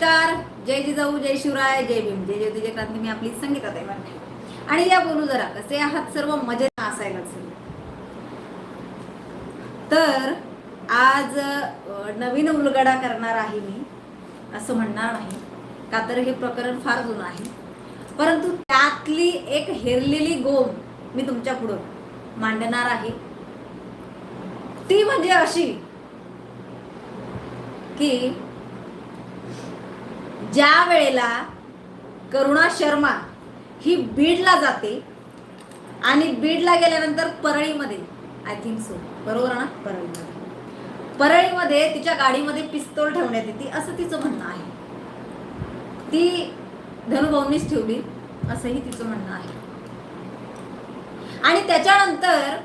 नमस्कार. जय जिजाऊ जय शिवराय जय भीम. जय ज्योती जय क्रांती. मी आपली संगीता ताई आणि या बोलू जरा कसे आहात सर्व? मजेत असायला तर आज नवीन उलगडा करणार आहे मी असं म्हणणार नाही. का तर हे प्रकरण फार जुनं आहे. परंतु त्यातली एक हेरलेली गोम मी तुमच्या पुढं मांडणार आहे. ती म्हणजे अशी की ज्या वेळेला करुणा शर्मा ही बीडला जाते आणि बीडला गेल्यानंतर परळीमध्ये आय थिंक सो बरोबर ना? परळीमध्ये. परळीमध्ये तिच्या गाडीमध्ये पिस्तोल ठेवण्यात येते. असं तिचं म्हणणं आहे. ती धनुभाऊनीच ठेवली. असंही तिचं म्हणणं आहे. आणि त्याच्यानंतर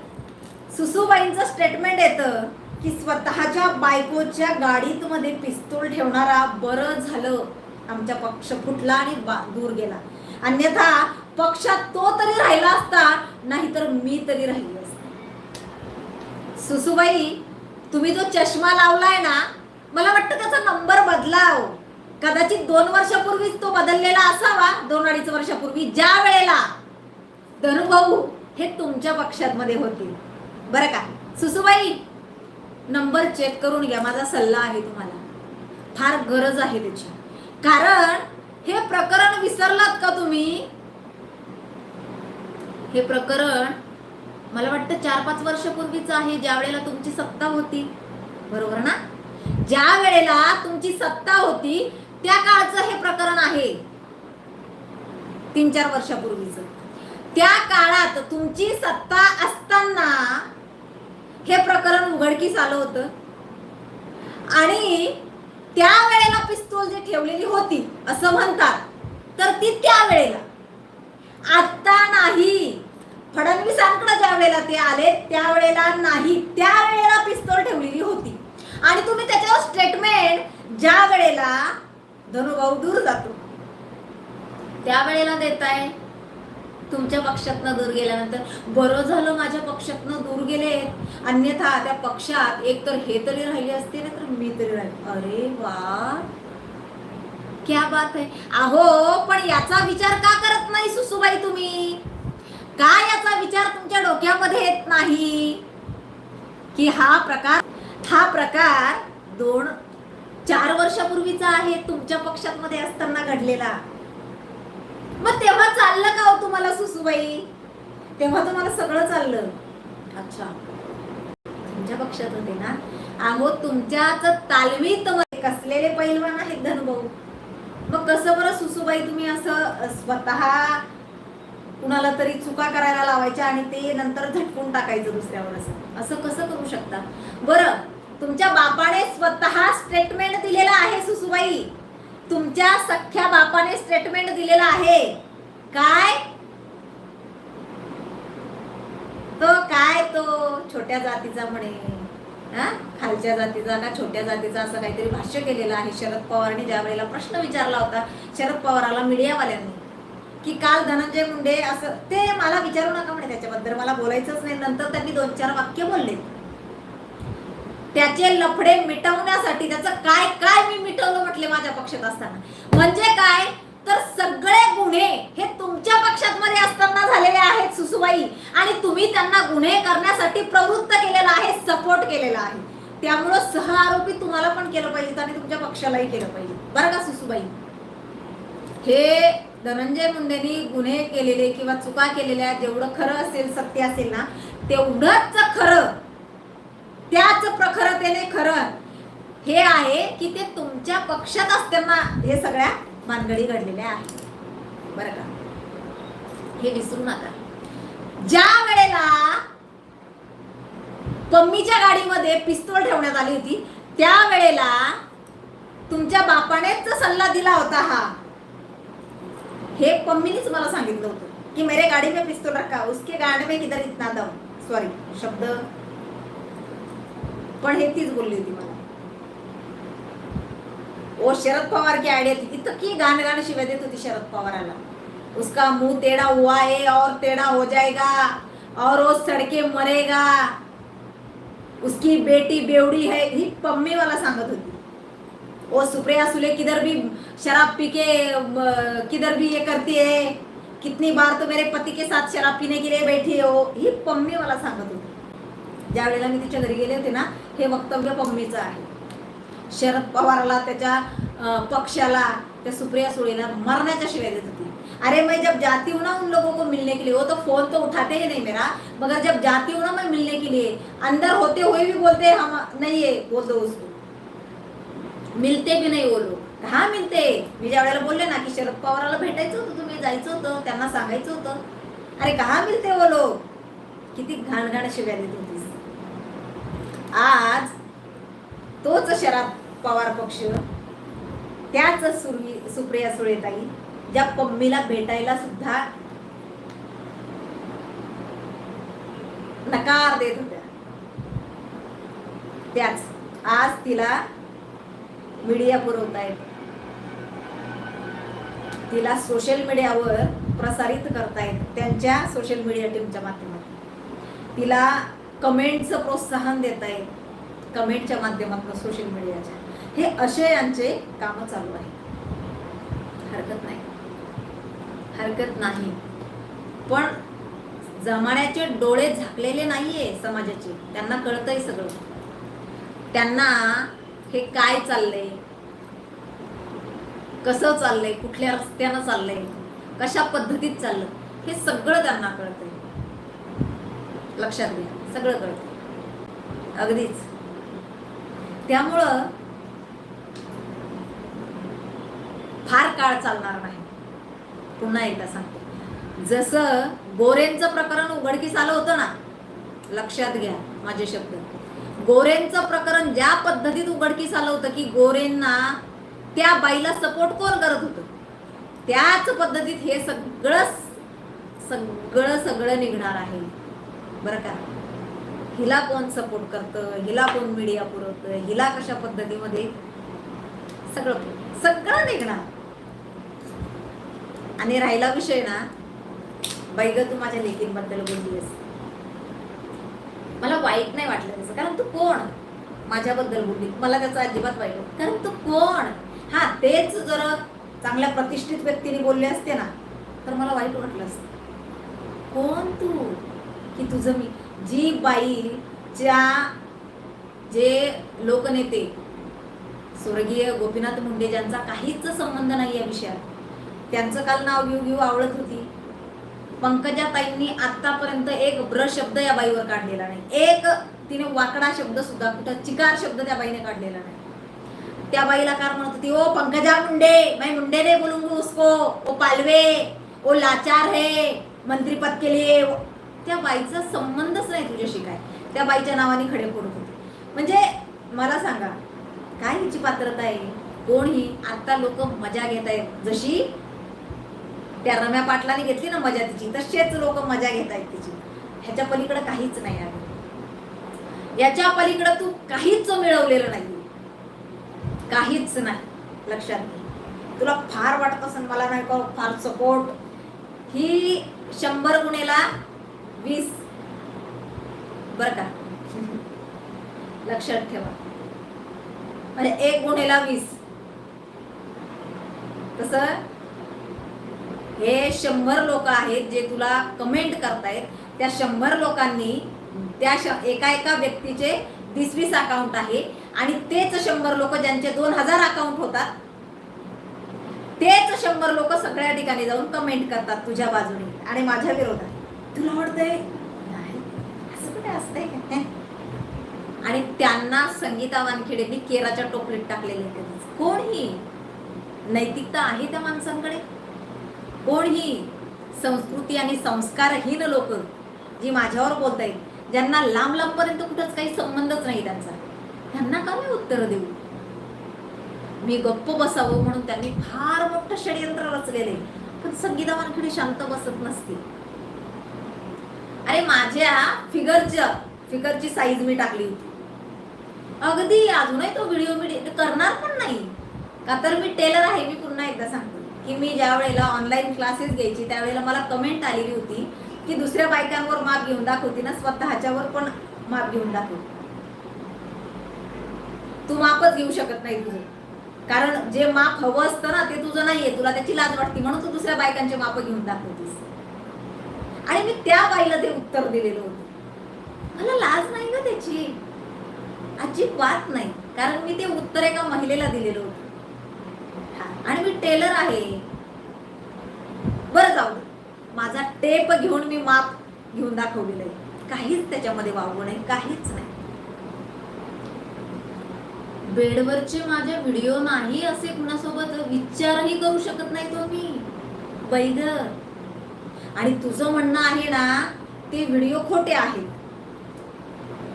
सुसूबाईंचं स्टेटमेंट येतं की स्वतःच्या बायकोच्या गाडीत मध्ये पिस्तूल ठेवणारा बरं झालं. आमचा पक्ष फुटला आणि दूर गेला. अन्यथा पक्षात तो तरी राहिला असता नाहीतर मी तरी राहिली असते. सुसूबाई तुम्ही जो चष्मा लावलाय ना मला वाटतं त्याचा नंबर बदलाव हो. कदाचित दोन वर्षापूर्वीच तो बदललेला असावा दोन अडीच वर्षापूर्वी ज्या वेळेला. धनुभाऊ हे तुमच्या पक्षात मध्ये होते. बरं का? सुसूबाई नंबर चेक करून घ्या माझा सल्ला आहे तुम्हाला. फार गरज आहे त्याची. कारण हे प्रकरण विसरलात का तुम्ही? हे प्रकरण मला वाटतं चार पाच वर्षपूर्वीच आहे ज्या वेळेला तुमची सत्ता होती. बरोबर ना? ज्या वेळेला तुमची सत्ता होती त्या काळचं हे प्रकरण आहे. तीन चार वर्षापूर्वीच त्या काळात तुमची सत्ता असताना हे प्रकरण उघडकीस आलं होतं. आणि त्या वेळेला पिस्तूल जी ठेवलेली होती असं म्हणतात. तर ती त्या वेळेला आता नाही. फडणवीसांकडे ज्या वेळेला ते आले त्यावेळेला नाही. त्या वेळेला पिस्तूल ठेवलेली होती. आणि तुम्ही त्याच्यावर स्टेटमेंट ज्या वेळेला धनुभाऊ दूर जातो. त्यावेळेला देताय. तुमच्या पक्षातनं दूर गेल्यानंतर बरं झालं माझ्या पक्षातनं दूर गेले. अन्यथा त्या पक्षात एक तर हे तरी राहिले असते ना तर मी तरी राहिले. अरे वा. क्या बात आहे अहो पण याचा विचार का करत नाही सुसूबाई तुम्ही? का याचा विचार तुमच्या डोक्यामध्ये येत नाही? की हा प्रकार हा प्रकार दोन चार वर्षापूर्वीचा आहे तुमच्या पक्षात मध्ये असताना घडलेला. मग तेव्हा चाललं का हो तुम्हाला सुसूबाई? तेव्हा तुम्हाला सगळं चाललं. अच्छा. तुमच्या पक्षात होते ना? अहो तुमच्याच तालमीत मध्ये कसलेले पैलवान आहेत धनुभाऊ. मग कसं बरं सुसूबाई तुम्ही असं स्वतः कुणाला तरी चुका करायला लावायच्या आणि ते नंतर झटकून टाकायचं दुसऱ्यावर असं? असं कसं करू शकता? बरं तुमच्या बापाने स्वतः स्टेटमेंट दिलेला आहे सुसूबाई. तुमच्या सख्या बापाने स्टेटमेंट दिलेलं आहे. काय? तो काय तो? छोट्या जातीचा म्हणे. हा? खालच्या जातीचा ना छोट्या जातीचा असं काहीतरी भाष्य केलेलं आहे. शरद पवारांनी ज्या वेळेला प्रश्न विचारला होता शरद पवाराला मीडियावाल्यांनी की काल धनंजय मुंडे असं ते मला विचारू नका म्हणे त्याच्याबद्दल. मला बोलायचंच नाही. नंतर त्यांनी दोन चार वाक्य बोलले. त्याचे लफडे मिटवण्यासाठी त्याचं काय काय मी मिटवलं म्हटले माझ्या पक्षात असताना? म्हणजे काय? तर सगळे गुन्हे हे तुमच्या पक्षात मध्ये असताना झालेले आहेत सुसुबाई. आणि तुम्ही त्यांना गुन्हे करण्यासाठी प्रवृत्त केलेला आहे सपोर्ट केलेला आहे. त्यामुळं सह आरोपी तुम्हाला पण केलं पाहिजे आणि तुमच्या पक्षालाही केलं पाहिजे बरं का सुसुबाई? हे धनंजय मुंडेनी गुन्हे केलेले किंवा चुका केलेल्या जेवढं खरं असेल सत्य असेल ना तेवढंच खरं त्याच प्रखरतेने खरं हे आहे की ते तुमच्या पक्षात असताना हे सगळ्या मानगडी घडलेल्या आहेत. बरं का? हे विसरू नका. ज्या वेळेला पम्मीच्या गाडीमध्ये पिस्तूल ठेवण्यात आली होती त्या वेळेला तुमच्या बापानेच सल्ला दिला होता हा. हे पम्मीनीच मला सांगितलं होतं की मेरे गाडी में पिस्तूल रखा उसके गाडी में किधर इतना दम. सॉरी शब्द पण हे तीच बोलली होती मला. ओ शरद पवार की आयडिया थी इतकी गाण गाण शिवाय देत होती शरद पवाराला. उसका मुंह टेढ़ा हुआ है और टेढ़ा हो जाएगा और वो सड़के मरेगा. उसकी बेटी बेवडी है ही पम्मी वाला सांगत होती. ओ सुप्रिया सुले किधर भी शराब पी के किधर भी ये करती है? कितनी बार तो मेरे पति के साथ शराब पीने के लिए बैठी हो ही पम्मी वाला सांगत होती. ज्या वेळेला मी तिच्या घरी गेले होते ना हे वक्तव्य पम्मीचं आहे. शरद पवारला त्याच्या पक्षाला त्या सुप्रिया सुळेला मरण्याच्या शिवाय देत होती. अरे मैं जब जाती हूँ ना उन लोगों को मिलने के लिए वो तो फोन तो उठाते ही नहीं मेरा मगर जब जाती हूँ ना मैं मिलने के लिए अंदर होते हुए भी बोलते हैं, हम नहीं है बोल दो उसको। मिलते भी नाही वो लोग। कहा मिलते? मी ज्या वेळेला बोलले ना की शरद पवाराला भेटायचं होतं तुम्ही जायचं होतं त्यांना सांगायचं होतं. अरे कहा मिलते वो लोग? किती घाण घाण शिव्या देत होती. आज तोच शरद पवार पक्ष त्याच सुरवी सुप्रिया सुळेताई ज्या पम्मीला भेटायला सुद्धा नकार देत होत्या. त्याच आज तिला मीडिया पुरवतायत. तिला सोशल मीडियावर प्रसारित करतायत त्यांच्या सोशल मीडिया टीमच्या माध्यमातून. तिला कमेंटचं प्रोत्साहन देत आहे कमेंटच्या माध्यमातून सोशल मीडियाच्या हे असे यांचे कामं चालू आहे हरकत नाही. हरकत नाही. पण जमान्याचे डोळे झाकलेले नाहीये समाजाचे. त्यांना कळतंय सगळं. त्यांना हे काय चाललंय? कसं चाललंय? कुठल्या रस्त्यानं चाललंय? कशा पद्धतीत चाललं? हे सगळं त्यांना कळतंय. लक्षात घ्या. सगळं कळतं अगदीच. त्यामुळं फार काळ चालणार नाही. पुन्हा एकदा सांगते. जसं गोरेंचं प्रकरण उघडकीस आलं होतं ना लक्षात घ्या माझे शब्द. गोरेंचं प्रकरण ज्या पद्धतीत उघडकीस आलं होतं की गोरेंना त्या बाईला सपोर्ट कोण करत होतं? त्याच पद्धतीत हे सगळं सगळं सगळं निघणार आहे. बरं का? हिला कोण सपोर्ट करतं? हिला कोण मीडिया पुरवतं? हिला कशा पद्धतीमध्ये सगळं सगळं निघणार. आणि राहिला विषय ना बैग तू माझ्या लेखींबद्दल बोललीस मला वाईट नाही वाटलं त्याचं कारण तू कोण? माझ्याबद्दल बोलली. मला त्याचा अजिबात वाईट कारण तू कोण? हा तेच जर चांगल्या प्रतिष्ठित व्यक्तीने बोलले असते ना तर मला वाईट वाटलं असतं. कोण तू? की तुझं मी? जी बाईच्या जे लोकनेते स्वर्गीय गोपीनाथ मुंडे ज्यांचा काहीच संबंध नाही या विषयात त्यांचं काल नाव घेऊ घेऊ आवडत होती. पंकजाताईंनी आतापर्यंत एक ब्र शब्द या बाईवर काढलेला नाही. एक तिने वाकडा शब्द सुद्धा कुठं चिकार शब्द त्या बाईने काढलेला नाही. त्या बाईला कार म्हणत होती ओ पंकजा मुंडे मैं मुंडे नाही बोलूंगी उसको ओ पालवे ओ लाचार है मंत्री पद के लिए त्या बाईचा संबंधच नाही तुझ्याशी काय. त्या बाईच्या नावाने खडे फोडत होते. म्हणजे मला सांगा काय हिची पात्रता आहे? कोण ही? आता लोक मजा घेत आहेत. जशी त्या रम्या पाटलाने घेतली ना मजा तिची तसेच लोक मजा घेत आहेत तिची. ह्याच्या पलीकडे काहीच नाही आहे. याच्या पलीकडे तू काहीच मिळवलेलं नाही. काहीच नाही. लक्षात घे. तुला फार वाटत असेल मला नाही का? फार सपोर्ट ही शंभर गुणेला वीस. बर का? लक्षात ठेवा. म्हणजे एक गुणेला वीस. तस हे शंभर लोक आहेत जे तुला कमेंट करतायत. त्या शंभर लोकांनी त्या श- एका एका व्यक्तीचे वीस वीस अकाउंट आहे. आणि तेच शंभर लोक ज्यांचे दोन हजार अकाउंट होतात तेच शंभर लोक सगळ्या ठिकाणी जाऊन कमेंट करतात तुझ्या बाजूने आणि माझ्या विरोधात. तुला आवडतंय? नाही. असं कुठे असतंय? का? आणि त्यांना संगीता वानखेडेंनी केराच्या टोपलीत टाकलेले कधीच. कोण ही नैतिकता आहे त्या माणसांकडे? कोण ही संस्कृती आणि संस्कारहीन लोक जी माझ्यावर बोलतायत ज्यांना लांब लांबपर्यंत कुठंच काही संबंधच नाही त्यांचा. त्यांना का मी उत्तर देऊ. मी गप्प बसावं म्हणून त्यांनी फार मोठं षडयंत्र रचलेले पण संगीता वानखेडे शांत बसत नसते अरे माझ्या फिगरच्या फिगरची साईज मी टाकली होती. अगदी अजूनही तो व्हिडिओ मी करणार पण नाही. का तर मी टेलर आहे मी पुन्हा एकदा सांगतो. की मी ज्या वेळेला ऑनलाईन क्लासेस घ्यायची त्यावेळेला मला कमेंट आलेली होती की दुसऱ्या बायकांवर माप घेऊन दाखवते ना स्वतःच्यावर पण माप घेऊन दाखव. तू मापच घेऊ शकत नाही तुझं. कारण जे माप हवं असतं ना ते तुझं नाहीये. तुला त्याची लाज वाटते म्हणून तू दुसऱ्या बायकांचे माप घेऊन दाखवतीस. आणि मी त्या बाईला ते उत्तर दिलेलं होतं. मला लाज नाही का त्याची. अजिबात नाही. कारण मी ते उत्तर एका महिलेला दिलेलं होतं. आणि मी टेलर आहे. बरं जाऊ माझा टेप घेऊन मी माप घेऊन दाखवलेलं आहे. काहीच त्याच्यामध्ये वावगं नाही काहीच नाही. बेडवरचे माझे व्हिडिओ नाही असे कुणासोबत विचारही करू शकत नाही तो मी. बैग आणि तुझं म्हणणं आहे ना ते व्हिडिओ खोटे आहेत.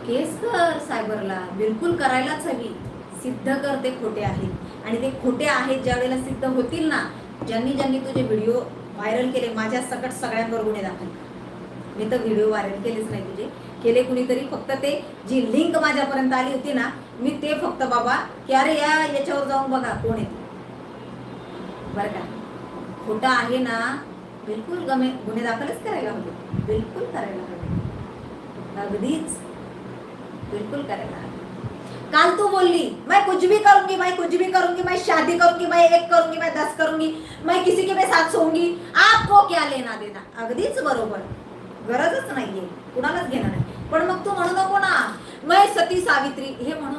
केस कर सायबरला. बिलकुल करायलाच हवी. सिद्ध कर ते खोटे आहेत. आणि ते खोटे आहेत ज्या वेळेला सिद्ध होतील ना ज्यांनी ज्यांनी तुझे व्हिडिओ व्हायरल केले माझ्या सकट सगळ्यांवर गुन्हे दाखल. मी तर व्हिडिओ व्हायरल केलेच नाही तुझे. केले कुणीतरी फक्त ते जी लिंक माझ्यापर्यंत आली होती ना मी ते फक्त बाबा की अरे या याच्यावर जाऊन बघा कोण येते बरं का? खोटं आहे ना बिलकुल गमे गुन्हे दाखलच करायला हवे. बिलकुल करायला हवे. अगदीच. बिलकुल करायला हवे. काल तू बोलली मैं कुछ भी करूंगी मैं कुछ भी करूंगी मैं शादी करूंगी मैं एक करूंगी मैं दस करूंगी मैं किसी के मैं साथ सोंगी आपको क्या लेना देना? अगदीच बरोबर. गरजच नाहीये. कुणालाच घेणार नाही. पण मग तू म्हणू नको ना. मैं सती सावित्री हे म्हणू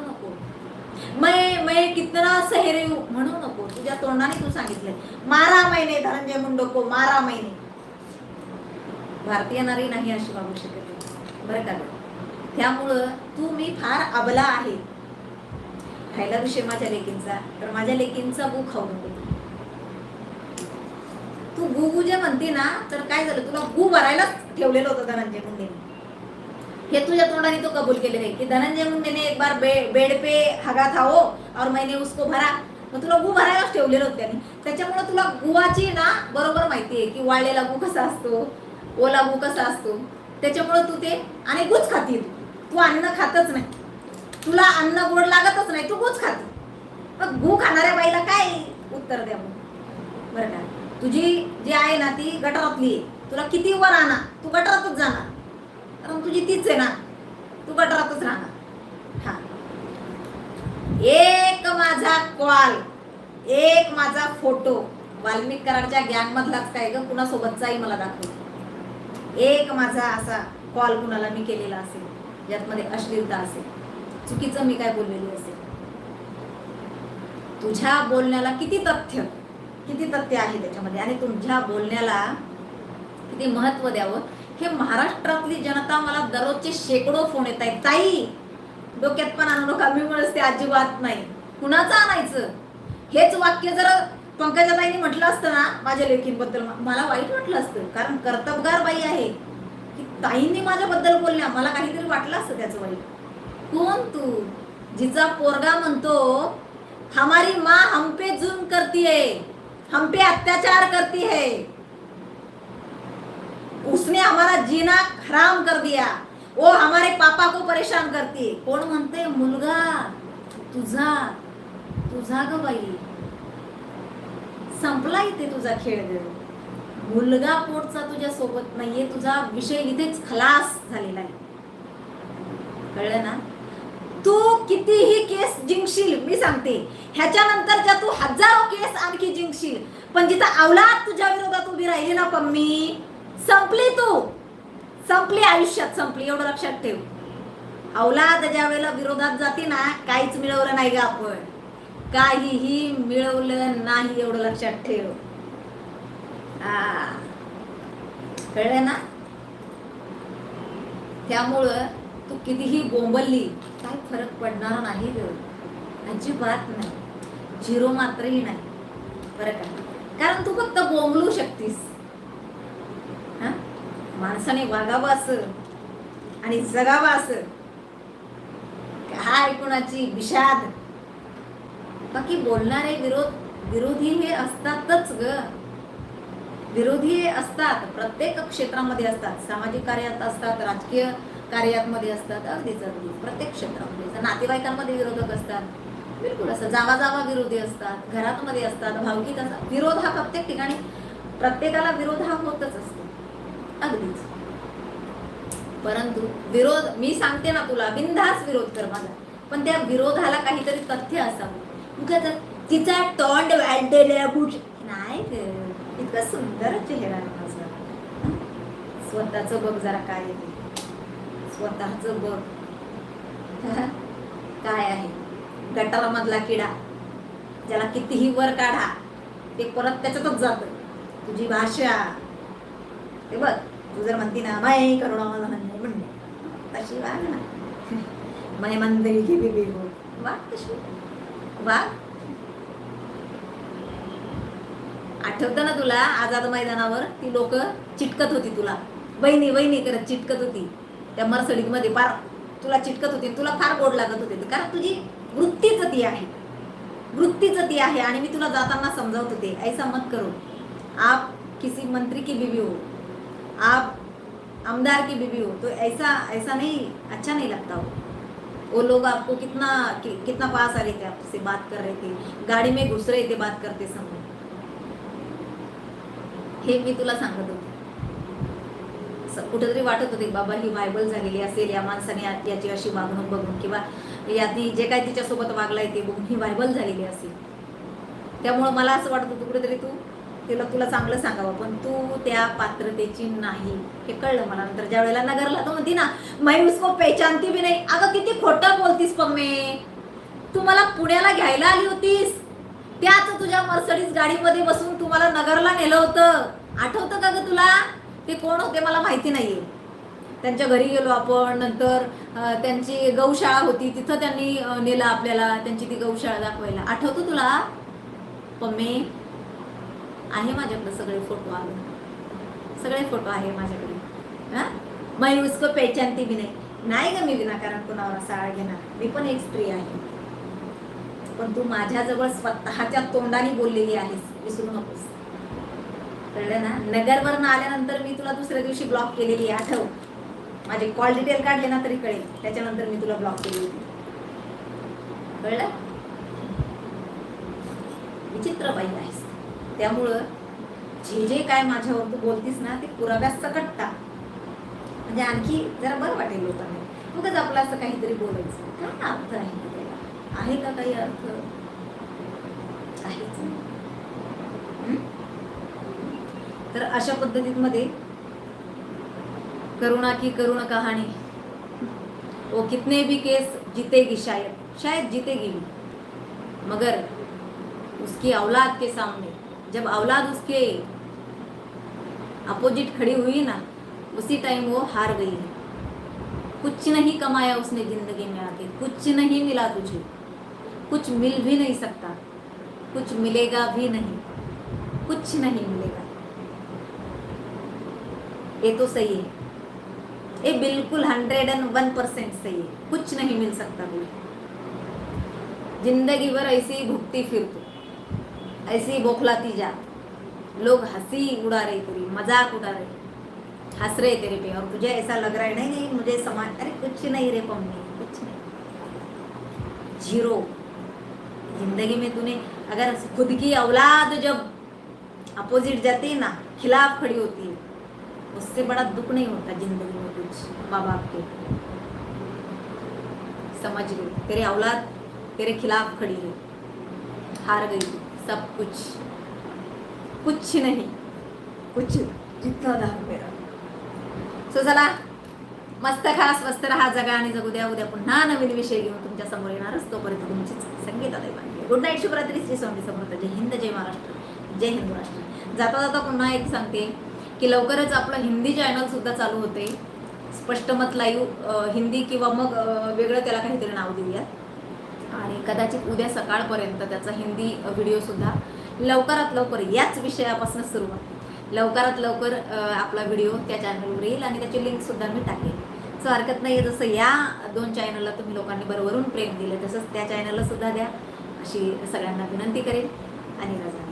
मैं मैं कितना सहेरे म्हणू नको तुझ्या तोंडाने तू सांगितलंय. मारा महिने धनंजय मुंडो मारा महिने भारतीय नारी नाही अशी वागू शकत बरं का त्यामुळं तू मी फार अबला आहे. खायला विषय माझ्या लेकींचा तर माझ्या लेकींचा गु खाऊ नको. तू. तू गु गु जे म्हणते ना तर काय झालं? तुला गु भरायलाच ठेवलेलं होतं धनंजय मुंडेने. हे तुझ्या तोंडाने तो कबूल केले आहे की धनंजय मुंडे ने एक बार बे, बेड पे हगा था और मैंने उसको भरा. मग तुला गु भरायलाच ठेवलेलं होतं त्याने. त्याच्यामुळे तुला गुवाची ना बरोबर माहिती आहे की वाळलेला गु कसा असतो ओला गु कसा असतो. त्याच्यामुळे तू ते आणि गुच खाती. तू अन्न खातच नाही. तुला अन्न गोड लागतच नाही तू गुच खाते. मग गु खाणाऱ्या बाईला काय उत्तर द्या मग? बरं का. तुझी जी आहे ना ती गटारातली आहे. तुला किती वर आणा तू गटारातच जाणार. कारण तुझी तीच आहे ना. तू गटरातच राहणार. हा. एक माझा कॉल एक माझा फोटो वाल्मिक कराडच्या गँग मधलाच काय ग? कुणासोबतचाही मला दाखव. एक माझा असा कॉल कुणाला मी केलेला असेल ज्यातमध्ये अश्लीलता असेल चुकीचं मी काय बोललेली असेल. तुझ्या बोलण्याला किती तथ्य किती तथ्य आहे त्याच्यामध्ये? आणि तुझ्या बोलण्याला किती महत्त्व द्यावं? हे महाराष्ट्रातली जनता मला दररोजचे शेकडो फोन येत आहेत. ताई डोक्यात पण आणू नका मी म्हणत ते अजिबात नाही. कुणाचं आणायचं? हेच वाक्य जर पंकजाताईंनी म्हटलं असतं ना माझ्या लेखींबद्दल मला वाईट वाटलं असतं. कारण कर्तबगार बाई आहे. की ताईंनी माझ्याबद्दल बोलल्या मला काहीतरी वाटलं असतं त्याचं वाईट. कोण तू? जिचा पोरगा म्हणतो हमारी माँ हम पे जुल्म करती है हम पे अत्याचार करती है. उसने हमारा जीना हराम कर दिया। वो हमारे पापा को परेशान करती है। कोण म्हणते मुलगा तुझा तुझा ग बाई। संपला इथे तुझा खेळ देव मुलगा पोटचा तुझ्या सोबत नाहीये तुझा विषय इथेच खलास झालेला आहे. कळलं ना? तू कितीही केस जिंकशील मी सांगते. ह्याच्यानंतरच्या तू हजारो केस आणखी जिंकशील. पण जिथं अवलाद तुझ्या विरोधात उभी राहिली ना पम्मी संपली तू. संपली आयुष्यात संपली. एवढं लक्षात ठेव. अवलाद ज्या वेळेला विरोधात जाते ना काहीच मिळवलं नाही ग आपण. काहीही मिळवलं नाही एवढं लक्षात ठेव. कळलं ना? त्यामुळं तू कितीही बोंबलली काय फरक पडणार नाही ग. अजिबात नाही. झिरो मात्रही नाही. बरं का? कारण तू फक्त बोंबलू शकतीस. माणसाने वागावं असं आणि जगावं असं. काय कुणाची विषाद. बाकी बोलणारे विरोध विरोधी हे असतातच ग. विरोधी हे असतात प्रत्येक क्षेत्रामध्ये असतात. सामाजिक कार्यात असतात राजकीय कार्यामध्ये असतात अगदीच अगदी प्रत्येक क्षेत्रामध्ये. नातेवाईकांमध्ये विरोधक असतात बिलकुल. असं जावा जावा विरोधी असतात घरामध्ये असतात भावकीत असतात. विरोध हा प्रत्येक ठिकाणी प्रत्येकाला विरोध हा होतच असतो. अगदीच. परंतु विरोध मी सांगते ना तुला बिनधास विरोध कर माझा. पण त्या विरोधाला काहीतरी तथ्य असावं. उगाच तिचा तोंड वाढलेल्या बुट नाही इतका सुंदर चेहरा आहे माझा. स्वतःच स्वतःचं बघ जरा काय आहे ते. स्वतःचं बघ. काय आहे? गटारामधला किडा. ज्याला कितीही वर काढा ते परत त्याच्यातच जात. तुझी भाषा. ते बघ तू जर म्हणती ना माय करुणा मला म्हणणे तशी वाग ना. मय मंदिरी की बेबी हो. वाग कशी वाग. आठवतं ना तुला आझाद मैदानावर ती लोक चिटकत होती तुला. वहिनी वहिनी करत चिटकत होती. त्या मर्सडीजमध्ये फार तुला चिटकत होती. तुला फार गोड लागत होते. कारण तुझी वृत्तीच ती आहे. वृत्तीच ती आहे. आणि मी तुला जाताना समजावत होते. ऐसा मत करू. आप किसी मंत्री की बीवी हो. आप आमदार की बीवी हो तो ऐसा ऐसा नहीं अच्छा नहीं लगता हो। वो लोग आपको कितना कि, कितना पास आ रहे थे आपसे बात कर रहे थे गाड़ी में घुस रहे थे बात करते समय। हे मी तुला सांगत होते। असं कुठेतरी वाटत होते बाबा ही व्हायबल झालेली असेल या माणसाने याची अशी वागणूक बघून किंवा या ती जे काय तिच्यासोबत वागलाय ते बघून ही व्हायबल झालेली असेल. त्यामुळं मला असं वाटत होतं कुठेतरी तू तिला तुला चांगलं सांगावं पण तू त्या पात्रतेची नाही. हे कळलं मला नंतर. ज्या वेळेला नगरला तो म्हणती ना मैं उसको पहचानती भी नाही. अगं किती खोटं बोलतीस पम्मे तू मला पुण्याला घ्यायला आली होतीस. त्याच तुझ्या मर्सडीज गाडीमध्ये बसून तू मला नगरला नेलं होतं. आठवतं का ग तुला? ते कोण होते मला माहिती नाहीये. त्यांच्या घरी गेलो आपण नंतर त्यांची गौशाळा होती. तिथं त्यांनी नेलं आपल्याला त्यांची ती गौशाळा दाखवायला. आठवतं तुला? पम्मे आहे माझ्याकडे सगळे फोटो आले सगळे फोटो आहे माझ्याकडे. हा? मैं उसको पहचानती बी नाही नाही ग मी विनाकारण कुणावर असा आळ घेणार. मी पण एक स्त्री आहे. पण तू माझ्याजवळ स्वतःच्या तोंडाने बोललेली आहेस. विसरू नकोस. कळलं ना? नगरवरनं आल्यानंतर मी तुला दुसऱ्या दिवशी ब्लॉक केलेली आठव. माझे कॉल डिटेल काढले ना तरी कळेल. त्याच्यानंतर मी तुला ब्लॉक केलेली होती. कळलं? विचित्र बाई आहेस. त्यामुळं जे जे काय माझ्यावर तू बोलतीस ना ते पुराव्यास सकट टाक म्हणजे आणखी जरा बरं वाटेल लोकांना. मगच आपलं असं काहीतरी बोलायचं. काय अर्थ आहे त्याला? आहे का काही अर्थ? आहेच तर अशा पद्धतीमध्ये करुणा की करुण कहाणी. वो कितने भी केस जीतेगी शायद. शायद जीतेगी भी. मगर उसकी औलाद के सामने जब औलाद उसके अपोजिट खड़ी हुई ना, उसी टाइम वो हार गई। है कुछ नहीं कमाया उसने ज़िंदगी में आके, कुछ नहीं मिला तुझे। कुछ मिल भी नहीं सकता, कुछ मिलेगा भी नहीं, कुछ नहीं मिलेगा। ये तो सही है। ये बिल्कुल हंड्रेड एंड वन परसेंट सही है। कुछ नहीं मिल सकता तुझे। ज़िंदगी भर ऐसे ही भुगती फिर तू। ऐसे ही बौखलाती जा लोग हँसी उड़ा रहे तेरी, मज़ाक उड़ा रहे। हंस रहे तेरे पे, और तुझे ऐसा लग रहा है, नहीं नहीं, मुझे समाज अरे कुछ नहीं रे पम्मी, कुछ नहीं। ज़ीरो। ज़िंदगी में तूने, अगर खुद की औलाद जब अपोजिट जाती है ना, खिलाफ खड़ी होती है, उससे बड़ा दुख नहीं होता ज़िंदगी में कुछ माँ बाप के। समझ गए तेरे औलाद तेरे खिलाफ खड़ी है। हार गई सब कुछ। कुछ नहीं। कुछ जितना दाम मेरा। सो चला मस्त खा स्वस्त राहा जगा आणि जगू द्या उद्या पुन्हा नवीन विषय घेऊन तुमच्यासमोर येणारच तोपर्यंत तुमचीच संगीता दैवांगी गुड नाईट शुभरात्री श्री स्वामी समर्थ. जय हिंद जय महाराष्ट्र. जय हिंदू राष्ट्र जाता जाता पुन्हा एक सांगते की लवकरच आपलं हिंदी चॅनल सुद्धा चालू होते स्पष्ट मत लाईव्ह हिंदी किंवा मग वेगळं त्याला काहीतरी नाव देऊयात. आणि कदाचित उद्या सकाळपर्यंत त्याचा हिंदी व्हिडिओसुद्धा लवकरात लवकर याच विषयापासून सुरुवात. लवकरात लवकर आपला व्हिडिओ त्या चॅनलवर येईल आणि त्याची लिंकसुद्धा मी टाकेल. सो हरकत नाही जसं या दोन चॅनलला तुम्ही लोकांनी बरोबरून प्रेम दिलं तसंच त्या चॅनलला सुद्धा द्या. अशी सगळ्यांना विनंती करेन. आणि रजा.